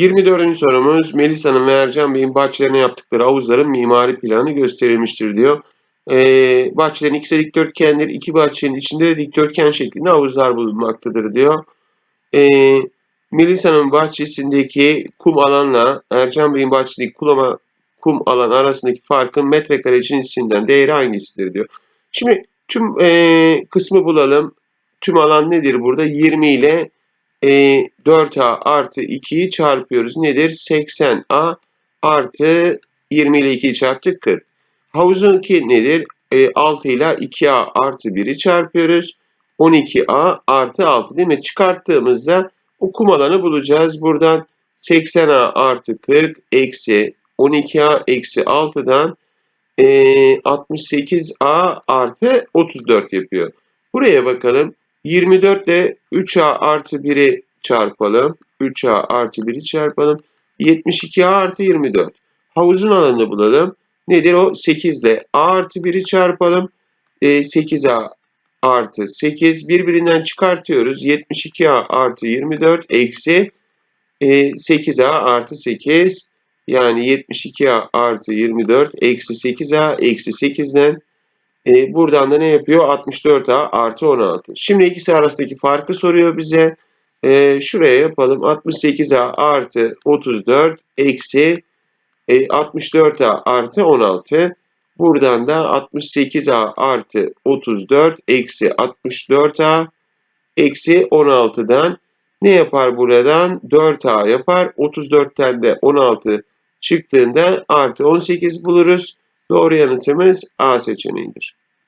24. sorumuz Melisa'nın ve Ercan Bey'in bahçelerine yaptıkları havuzların mimari planı gösterilmiştir diyor. Ee, bahçelerin ikisi dikdörtgendir. İki bahçenin içinde de dikdörtgen şeklinde havuzlar bulunmaktadır diyor. Ee, Melisa'nın bahçesindeki kum alanla Ercan Bey'in bahçesindeki kum, kum alan arasındaki farkın metrekare cinsinden değeri hangisidir diyor. Şimdi tüm e, kısmı bulalım. Tüm alan nedir burada? 20 ile e, 4A artı 2'yi çarpıyoruz. Nedir? 80A artı 20 ile 2'yi çarptık 40. Havuzunki nedir? E, 6 ile 2A artı 1'i çarpıyoruz. 12A artı 6 değil mi? Çıkarttığımızda o kum alanı bulacağız. Buradan 80A artı 40 eksi 12A eksi 6'dan e, 68A artı 34 yapıyor. Buraya bakalım. 24 ile 3A artı 1'i çarpalım. 3A artı 1'i çarpalım. 72A artı 24. Havuzun alanını bulalım. Nedir o? 8 ile A artı 1'i çarpalım. E, 8A artı 8. Birbirinden çıkartıyoruz. 72A artı 24 eksi e, 8A artı 8. Yani 72A artı 24 eksi 8A eksi 8'den e, buradan da ne yapıyor? 64A artı 16. Şimdi ikisi arasındaki farkı soruyor bize. E, şuraya yapalım. 68A artı 34 eksi e, 64A artı 16. Buradan da 68A artı 34 eksi 64A eksi 16'dan ne yapar buradan? 4A yapar. 34'ten de 16 çıktığında artı 18 buluruz. Doğru yanıtımız A seçeneğidir.